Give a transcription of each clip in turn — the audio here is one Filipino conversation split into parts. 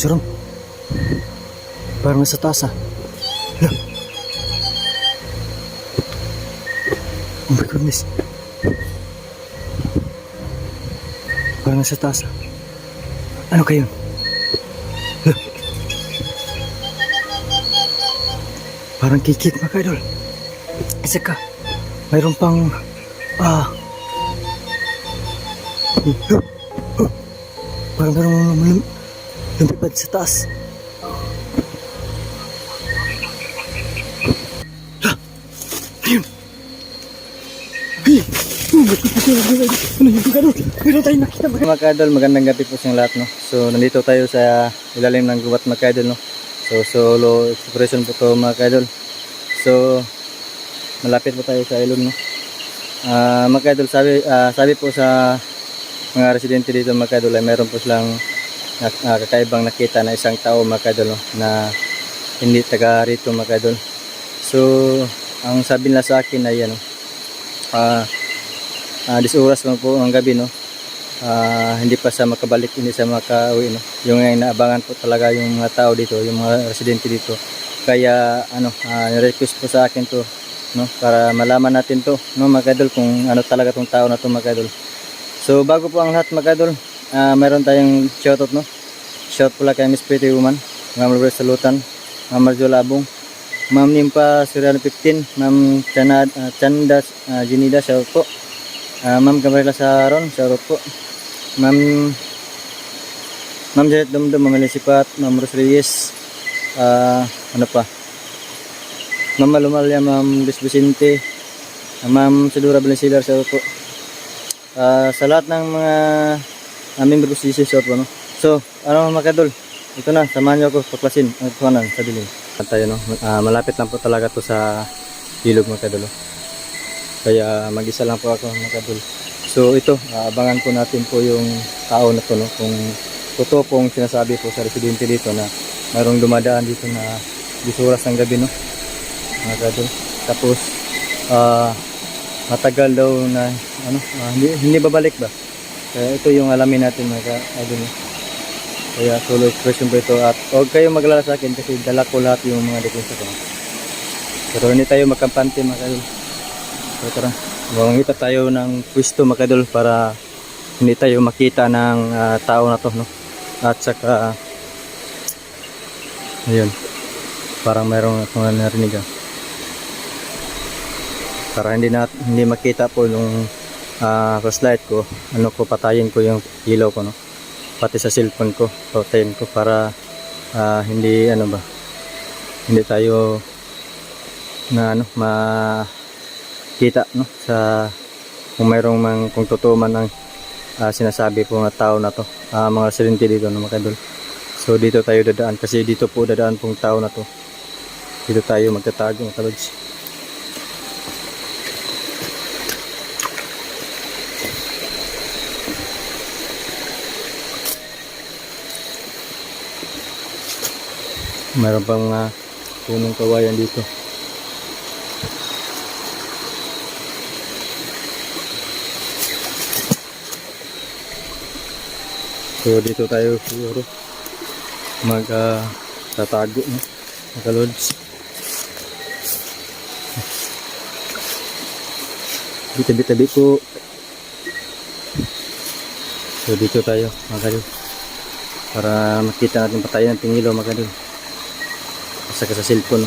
Suram. Parang nasa taas ah. Oh my goodness. Parang nasa taas ah. Ano kayo? Parang kikit mga kaidol. Isa ka. Mayroon pang... Ah... Huh. Parang lum- lumipad sa taas. Ah! Ayun! Ayun! Oh! Ano yung gano'n? Meron tayong nakita mga Mga kadol, magandang gabi po sa inyong lahat no. So nandito tayo sa ilalim ng gubat mga kadol no. So solo exploration po to mga kadol. So malapit po tayo sa ilog no. Ah mga kadol, sabi ah, sabi po sa mga residente dito mga kadol ay meron po silang nak- ah, kakaibang nakita na isang tao mga no, na hindi taga rito mga. So ang sabi nila sa akin ay ano ah ah, 10 oras lang po ang gabi no ah, hindi pa sa makabalik, hindi sa makauwi. No? Yung ngayon naabangan po talaga yung mga tao dito, yung mga residente dito. Kaya ano, ah, request po sa akin to no para malaman natin to no mga kung ano talaga tong tao na to mga. So bago po ang lahat mga ah, meron tayong shoutout no. Shout pula kay Miss Pretty Woman, Ma'am Robert Salutan, Ma'am Marjola Abong, Ma'am Nimpa Suriano 15, Ma'am Chana, ah, Chanda uh, Jinida, shout po. Ah, Ma'am Gabriela Saron, shout out po. Ma'am Ma'am Janet Dumdum, Ma'am Elisipat, Ma'am Rose Reyes, ah, ano pa? Ma'am Malumalya, Ma'am ah, Ma'am Sedura Valensilar, shout out po. Ah, sa lahat ng mga uh, member ko si shout out po, no? So, ano mga kadol, ito na, samahan niyo ako paklasin ang tuwanan sa dilim. Tayo, no? Ah, malapit lang po talaga to sa ilog mga kadol. oh. Kaya mag-isa lang po ako mga kadol. So ito, aabangan po natin po yung tao na to no kung totoo pong sinasabi po sa residente dito na mayroong dumadaan dito na bisuras ng gabi no. Mga. Tapos ah matagal daw na ano, ah, hindi, hindi babalik ba? Kaya ito yung alamin natin mga kadol. no. Kaya solo expression po ito at huwag kayong maglala sa akin kasi dala ko lahat yung mga depensa ko. Pero hindi tayo magkampante mga kadol. So tara, mamangita tayo ng pwesto mga kadol para hindi tayo makita ng ah, tao na to no. At saka ayun. Parang mayroong akong narinig ah. Para hindi na hindi makita po yung ah, flashlight ko, ano ko patayin ko yung ilaw ko no. Pati sa cellphone ko, patayin ko para ah, hindi ano ba hindi tayo na ano ma kita no? Sa kung mayroong mang kung totoo man ang ah, sinasabi po ng tao na to. Ah, mga residente dito no mga so dito tayo dadaan kasi dito po dadaan pong tao na to. Dito tayo magtatago mga kalods mayroon pang mga punong kawayan dito So dito tayo siguro mag ah, tatago no? mga lods. Bitabi-tabi po. So dito tayo mga kalod. Para makita natin patayin ng tingilo mga kalod. Saka sa cellphone.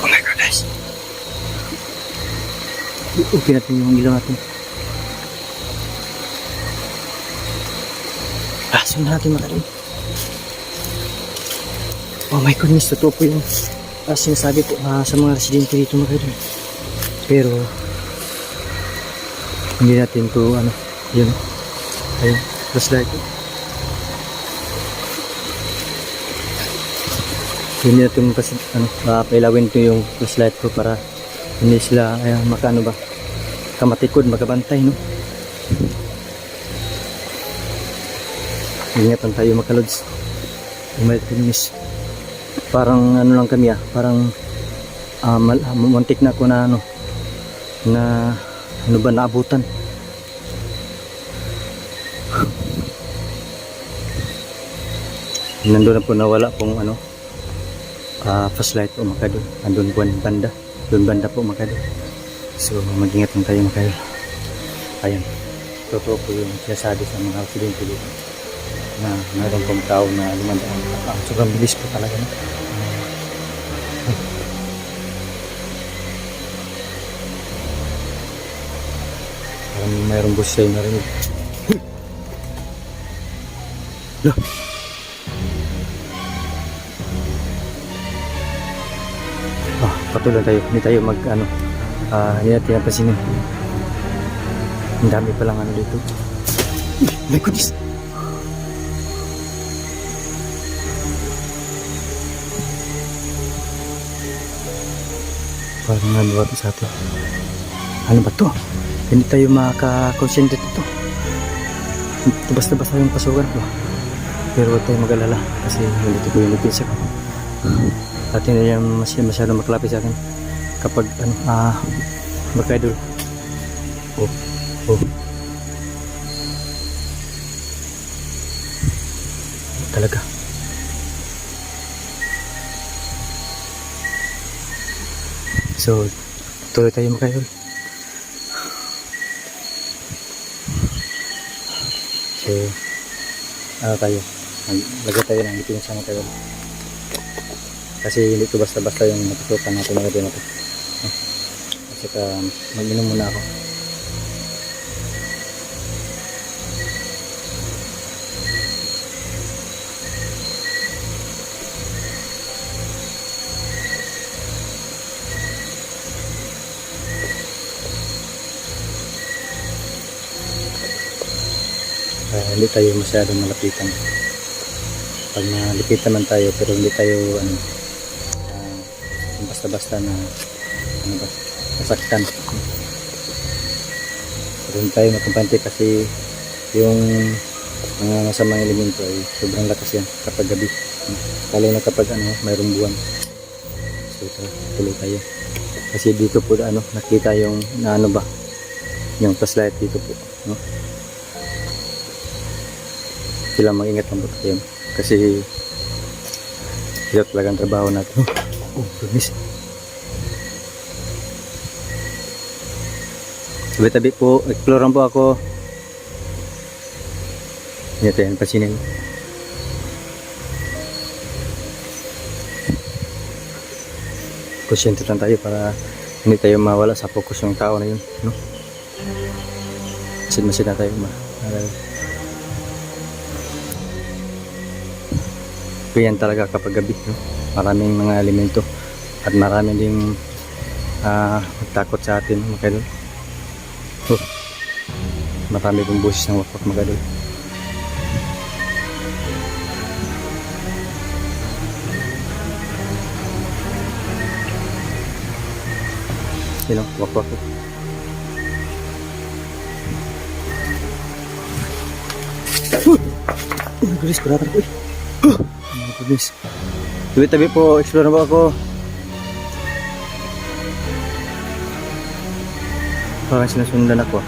Oh my goodness. Okay natin yung ilaw natin. Ah, sundan natin mga. Oh my goodness, totoo po yung ah, sinasabi po ah, sa mga residente dito mga kadol. Pero, hindi natin to ano, yun. Ayun, flashlight. Hindi natin kasi ano, uh, pailawin to yung flashlight ko para hindi sila ay, makaano ba kamatikod, magabantay no. Ingatan tayo mga kalods. Oh my goodness. Parang ano lang kami ah, parang ah, muntik na ako na ano, na ano ba naabutan. Nandun na po nawala pong ano, ah flashlight po mga kadol. Andun po ang banda. Doon banda po mga kadol. So mag-ingat lang tayo mga kadol. Ayan. Totoo po yung sinasabi sa mga aksidente dito na mayroon pong tao na lumandaan. Ah, sobrang bilis po talaga. No? Parang mayroong bus sa'yo na rin. Lah! Ah, patuloy tayo. Hindi tayo mag, ano, ah, hindi natin napasinin. Ang dami palang ano dito. Uy, my goodness! Parang ito sa atin? Ano ba to? Hindi tayo makaka-concentrate dito. Ito basta-basta yung pasukan ko. Pero huwag tayo mag-alala kasi nandito ko yung nipinsa ko. At hindi yan masy masyado maklapit sa akin kapag ano, ah, magka-idol. Oh, oh. Talaga. So, tuloy tayo makayol. So, ano tayo? Lagay tayo ng itim sa mga Kasi hindi ko basta-basta yung natutukan natin na na to. Ah, At saka, mag-inom muna ako. Kaya hindi tayo masyadong malapitan. Pag nalipitan man tayo pero hindi tayo ano, ah, basta-basta na ano ba, nasaktan. Pero hindi tayo makampante kasi yung mga masamang elemento ay sobrang lakas yan kapag gabi. Lalo na kapag ano, mayroong buwan. So tuloy tayo. Kasi dito po ano, nakita yung na ano ba, yung flashlight dito po. No? Sila mag-ingat lang po tayo kasi ito talagang trabaho natin. Oh goodness tabi-tabi po explorean po ako. Hindi tayo pasinin. Kusyente lang tayo para hindi tayo mawala sa focus yung tao na yun no? masin-masin na tayo ma Ganyan talaga kapag gabi. No? Maraming mga elemento at maraming ding ah magtakot sa atin mga kadol. Oh, marami pong boses ng wapak mga kadol. Sino? Wakwak. Oh my goodness, goodness. Tabi-tabi po, explore na po ako. Parang sinusundan ako.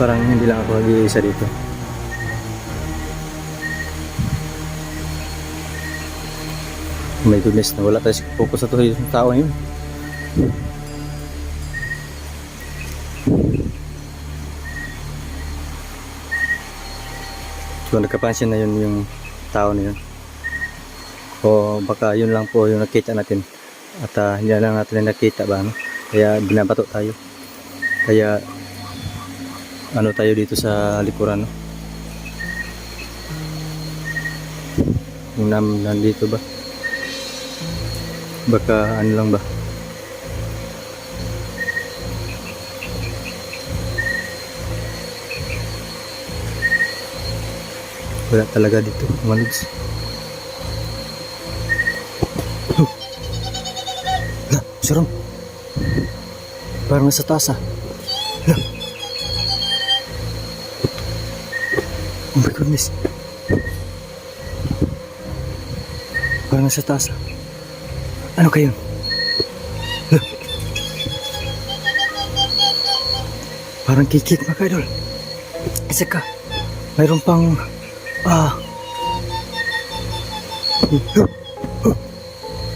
Parang hindi lang ako nag-iisa dito. Oh my goodness, nawala tayo sa focus sa to yung tao yun. So nagkapansin na yun yung tao na yun. O baka yun lang po yung nakita natin. At ah, hindi lang natin nakita ba no? Kaya binabato tayo. Kaya ano tayo dito sa likuran no? Yung nam nandito ba? Baka ano lang ba? Wala talaga dito, mga Lah, sarang. Parang nasa taas ah. Lah. Oh my goodness. Parang nasa taas. ah. Ano kayo? Parang kikit mga kaidol. Isa ka. Mayroon pang... Ah...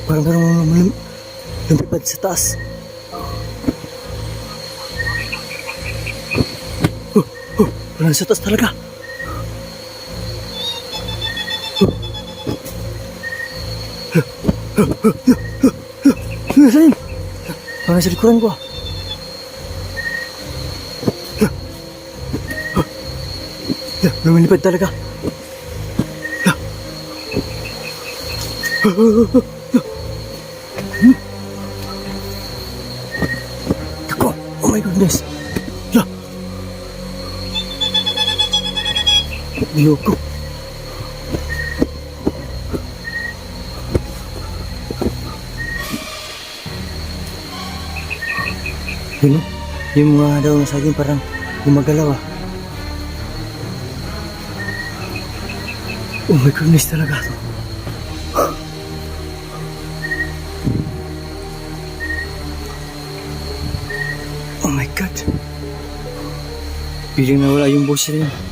Parang mayroong lum- lumipad sa taas. Huh. Parang sa taas talaga. Nasaan? Parang nasa likuran ko ah. Lumilipad talaga. Ako, Niloko. Yun, oh. yung mga daw na saging parang gumagalaw ah. Oh my goodness talaga to. Oh my God. Piling nawala yung boses yun.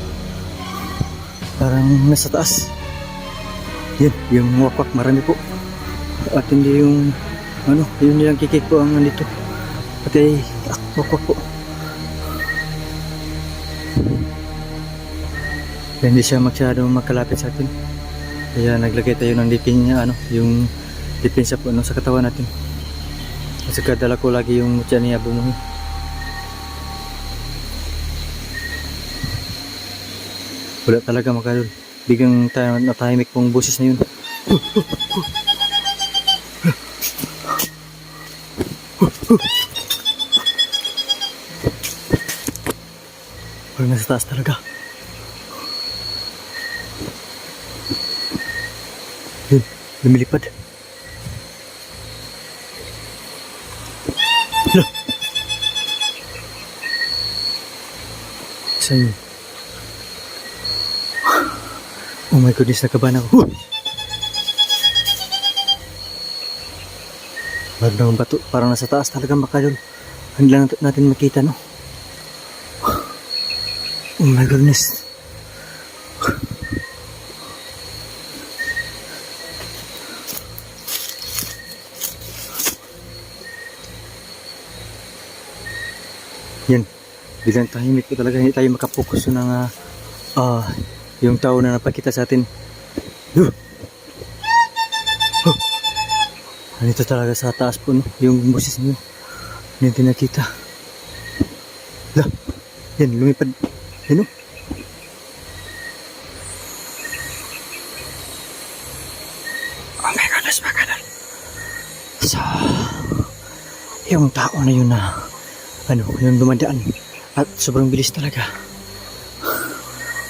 Parang nasa taas. Yan, yung wakwak marami po. At hindi yung, ano, yung nilang kikik po ang nandito. Pati, ah, wakwak po. Hindi siya masyado makalapit sa atin. Kaya naglagay tayo ng dipin niya, ano, yung dipin sa, ano, sa katawan natin. At saka dala ko lagi yung mutya niya bumuhi. Wala talaga makadol. Biglang tayo natahimik pong boses na yun. Parang nasa taas talaga. Yun, lumilipad. Hala. Saan? Oh my goodness, nakabahan ako. Huh! Parang bato, parang nasa taas talaga makadol. Hindi lang nat- natin makita, no? Oh my goodness. Yan. Bilang tahimik ko talaga hindi tayo makapokus ng ah ah, yung tao na napakita sa atin. Huh. Huh. Nandito talaga sa taas po no? yung boses niyo. Hindi nakita. La. Yan, lumipad. Yan o. So, yung tao na yun na ano, yung dumadaan at sobrang bilis talaga.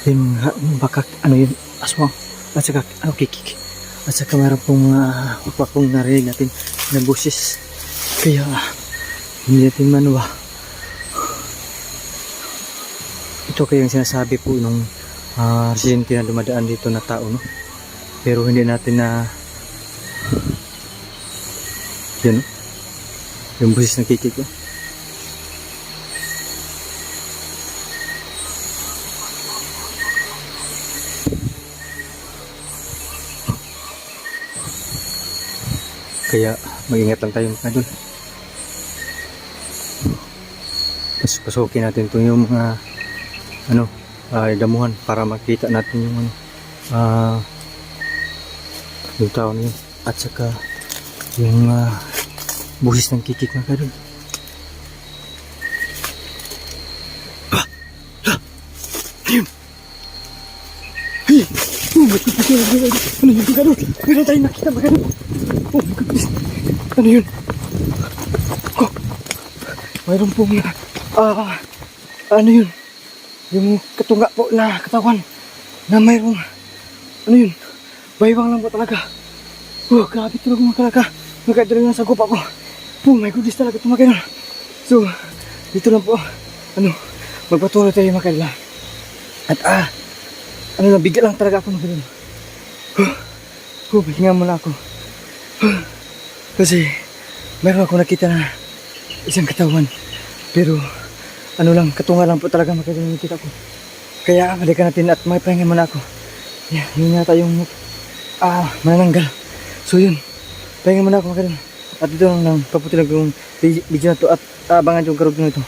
Yung baka ano yun, aswang at saka ano, kikik. At saka meron pong uh, pong narinig natin na boses. Kaya hindi natin manuwa. Ito kaya yung sinasabi po nung uh, residente na dumadaan dito na tao, no? Pero hindi natin na yan, no? Yung boses ng kikik, no? Kaya mag-ingat lang tayo mga dun. Pas pasukin natin ito yung mga ano, ah, damuhan para makita natin yung ano, ah, yung tao na. At saka yung ah, busis ng kikik na kadun. Ah! Ah! Ayun! Ay! Oh my goodness! Ano yun? Ano yun? Meron tayong nakita ba ganun? Oh my goodness! Ano yun? Oh! Mayroon pong ah ano yun? Yung katunga po na katawan na mayroong ano yun? Baywang lang po talaga. Oh, grabe talaga mga talaga. Nagkadali lang sa gupa ko. Oh my goodness talaga mga ganun. So, dito lang po. Ano, magpatuloy tayo mga kanila. At ah, ano na, bigyan lang talaga ako ng ganun. Oh, oh, pahinga muna ako. Kasi meron ako nakita na isang katawan. Pero ano lang, katunga lang po talaga makikita ko. Kaya halika natin at may pahinga muna ako. Yan, yun yata yung ah, manananggal. So yun, pahinga muna ako mga At dito lang lang, paputi lang yung video na to at abangan yung karugtong ito.